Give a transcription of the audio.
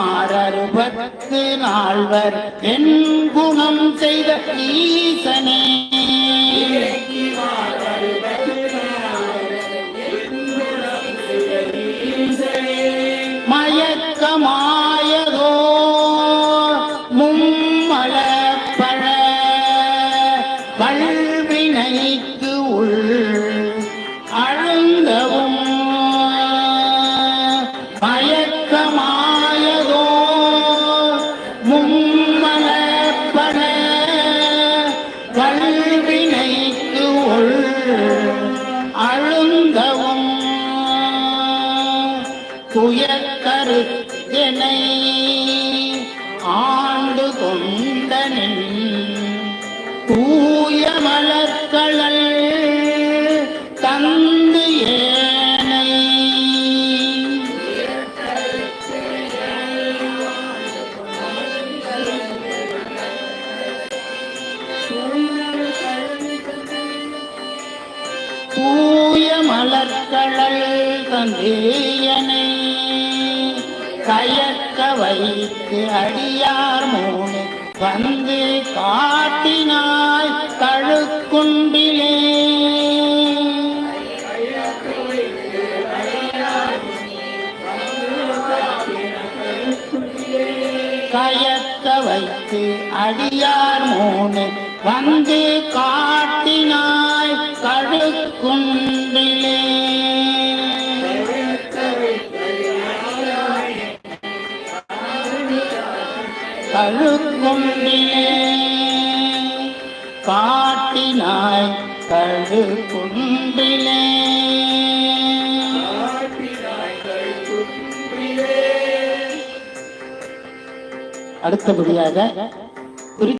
அறுபத்து நால்வர் என் குணம் செய்த ஈசனே. மயக்கமாயதோ மும்மல பழ வல்வினைக்கு உள்ள கல்வினைக்கு உள் அழுந்தவும் துயக்கருத்தினை ஆண்டு கொண்டனின் தூய மலர்களல் தூய தந்தேயனை. கயக்க வைத்து அடியார் மூனை வந்து காட்டினாய் தழுக்குண்டிலே கயக்க வைத்து அடியார் மூனை வந்து காட்டி கழுக்குண்டிலே காட்டினாய் கழுக்குண்டிலே அடுத்தபடியாக